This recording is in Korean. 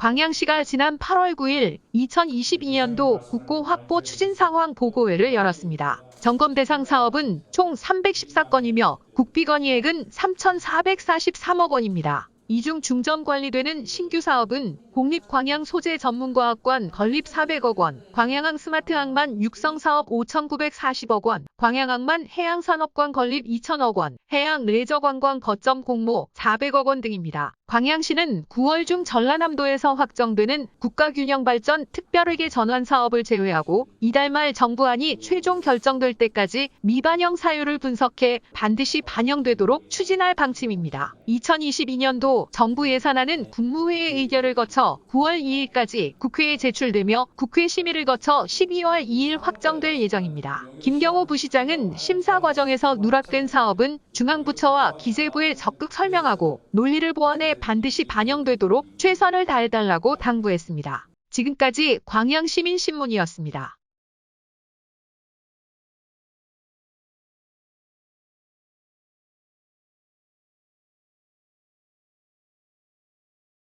광양시가 지난 8월 9일 2022년도 국고 확보 추진 상황 보고회를 열었습니다. 점검 대상 사업은 총 314건이며 국비 건의액은 3,443억 원입니다. 이중 중점 관리되는 신규 사업은 공립광양 소재 전문과학관 건립 400억 원, 광양항 스마트항만 육성 사업 5,940억 원, 광양항만 해양산업관 건립 2천억 원, 해양 레저관광 거점 공모 400억 원 등입니다. 광양시는 9월 중 전라남도에서 확정되는 국가균형발전 특별회계 전환 사업을 제외하고 이달 말 정부안이 최종 결정될 때까지 미반영 사유를 분석해 반드시 반영되도록 추진할 방침입니다. 2022년도 정부 예산안은 국무회의 의결을 거쳐 9월 2일까지 국회에 제출되며 국회 심의를 거쳐 12월 2일 확정될 예정입니다. 김경호 부시장은 심사 과정에서 누락된 사업은 중앙부처와 기재부에 적극 설명하고 논리를 보완해 반드시 반영되도록 최선을 다해달라고 당부했습니다. 지금까지 광양시민신문이었습니다.